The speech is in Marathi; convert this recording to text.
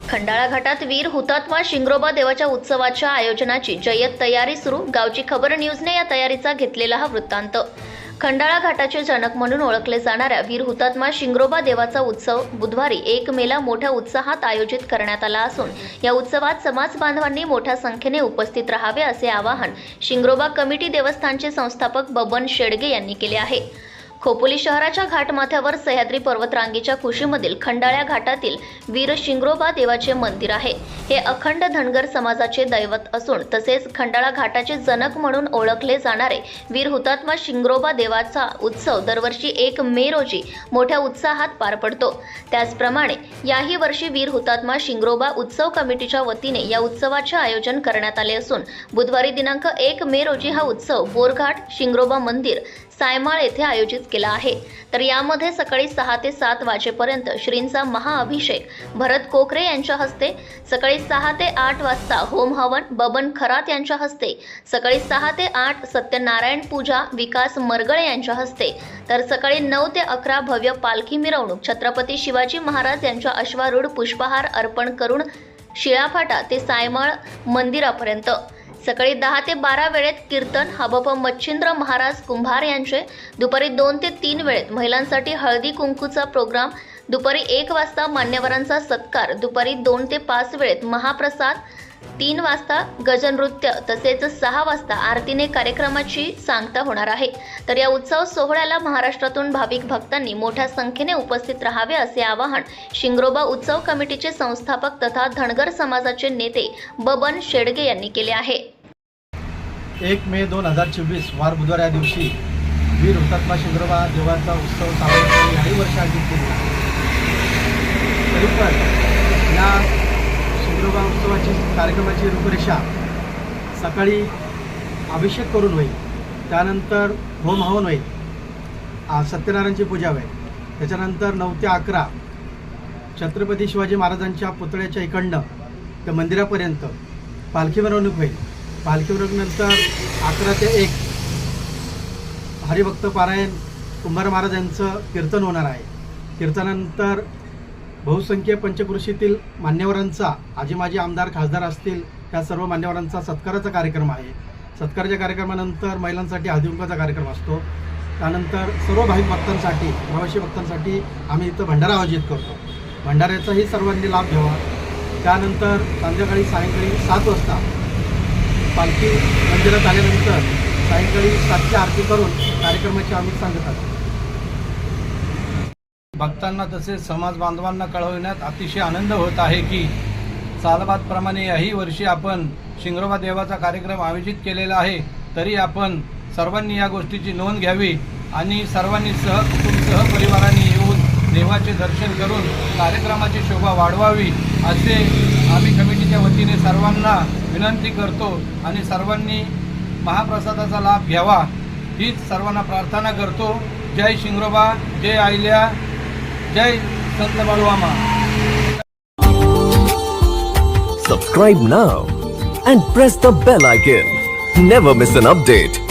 खंडाळा घाटात वीर हुतात्मा शिंग्रोबा देवाच्या उत्सवाच्या आयोजनाची जय्यत तयारी सुरू. गावची खबर न्यूजने या तयारीचा घेतलेला हा वृत्तांत. खंडाळा घाटाचे जनक म्हणून ओळखले जाणाऱ्या वीर हुतात्मा शिंग्रोबा देवाचा उत्सव बुधवारी एक मेला मोठ्या उत्साहात आयोजित करण्यात आला असून या उत्सवात समाज बांधवांनी मोठ्या संख्येने उपस्थित राहावे असे आवाहन शिंग्रोबा कमिटी देवस्थानचे संस्थापक बबन शेडगे यांनी केले आहे. खोपोली शहराच्या घाटमाथ्यावर सह्याद्री पर्वतरांगेच्या कुशीमधील खंडाळ्या घाटातील वीर शिंगरोबा देवाचे मंदिर आहे. हे अखंड धनगर समाजाचे दैवत असून तसेच खंडाळा घाटाचे जनक म्हणून ओळखले जाणारे वीर हुतात्मा शिंगरोबा देवाचा उत्सव दरवर्षी एक मे रोजी मोठ्या उत्साहात पार पडतो. त्याचप्रमाणे याही वर्षी वीर हुतात्मा शिंगरोबा उत्सव कमिटीच्या वतीने या उत्सवाचे आयोजन करण्यात आले असून बुधवारी दिनांक एक मे रोजी हा उत्सव बोरघाट शिंगरोबा मंदिर सायमाळ येथे आयोजित केला आहे. तर यामध्ये सकाळी सहा ते सात वाजेपर्यंत श्रींचा महाअभिषेक भरत कोकरे यांच्या हस्ते सकाळी सहा ते आठ वाजता होम हवन बबन खरात यांच्या हस्ते सकाळी सहा ते आठ सत्यनारायण पूजा विकास मरगळे यांच्या हस्ते तर सकाळी नऊ ते अकरा भव्य पालखी मिरवणूक छत्रपती शिवाजी महाराज यांच्या अश्वारूढ पुष्पहार अर्पण करून शिळाफाटा ते सायमाळ मंदिरापर्यंत. सकाळी दहा ते बारा वेळेत कीर्तन हबप मच्छिंद्र महाराज कुंभार यांचे दुपारी दोन ते तीन वेळेत महिलांसाठी हळदी कुंकूचा प्रोग्राम दुपारी एक वाजता मान्यवरांचा सत्कार दुपारी दोन ते पाच वेळेत महाप्रसाद तीन वाजता गजनृत्य तसेच सहा वाजता आरतीने कार्यक्रमाची सांगता होणार आहे. तर या उत्सव सोहळ्याला महाराष्ट्रातून भाविक भक्तांनी मोठ्या संख्येने उपस्थित राहावे असे आवाहन शिंगरोबा उत्सव कमिटीचे संस्थापक तथा धनगर समाजाचे नेते बबन शेडगे यांनी केले आहे. एक मे दोन हजार चोवीस वार बुधवार या दिवशी वीर हुतात्मा शिंगरोबा देवाचा उत्सव सावरकर याही वर्ष आयोजित केला. तरी पण या शिंद्रोबा उत्सवाची कार्यक्रमाची रूपरेषा सकाळी अभिषेक करून होईल त्यानंतर होम हवन होईल सत्यनारायणची पूजा होईल. त्याच्यानंतर नऊ ते अकरा छत्रपती शिवाजी महाराजांच्या पुतळ्याच्या इकडनं ते मंदिरापर्यंत पालखी मिरवणूक होईल. पालखी अकरा ते एक हरिभक्त पारायण कुंभार महाराज यांचं कीर्तन होणार आहे. कीर्तनानंतर बहुसंख्य पंचकृषीतील मान्यवरांचा आजी माजी आमदार खासदार असतील त्या सर्व मान्यवरांचा सत्काराचा कार्यक्रम आहे. सत्काराच्या कार्यक्रमानंतर महिलांसाठी हळदीकुंकाचा कार्यक्रम असतो. त्यानंतर सर्व भाविक भक्तांसाठी प्रवासी भक्तांसाठी आम्ही इथं भंडारा आयोजित करतो. भंडाऱ्याचाही सर्वांनी लाभ घ्यावा. त्यानंतर संध्याकाळी सायंकाळी सात वाजता पालखी मंदिरात आल्यानंतर सायंकाळी सातची आरती करून कार्यक्रमाची आम्ही सांगत आहोत. भक्तांना तसेच समाज बांधवांना कळवण्यात अतिशय आनंद होत आहे की सालबादप्रमाणे याही वर्षी आपण शिंगरोबा देवाचा कार्यक्रम आयोजित केलेला आहे तरी आपण सर्वांनी या गोष्टीची नोंद घ्यावी आणि सर्वांनी सह सहपरिवारांनी येऊन देवाचे दर्शन करून कार्यक्रमाची शोभा वाढवावी. असे आम्ही कमिटीच्या वतीने सर्वांना विनंती करतो आणि सर्वांनी महाप्रसादाचा लाभ घ्यावा हीच सर्वांना प्रार्थना करतो जय शिंगरोबा जय आयल्या जय संत बालवामा Subscribe now and press the bell icon. Never miss an update.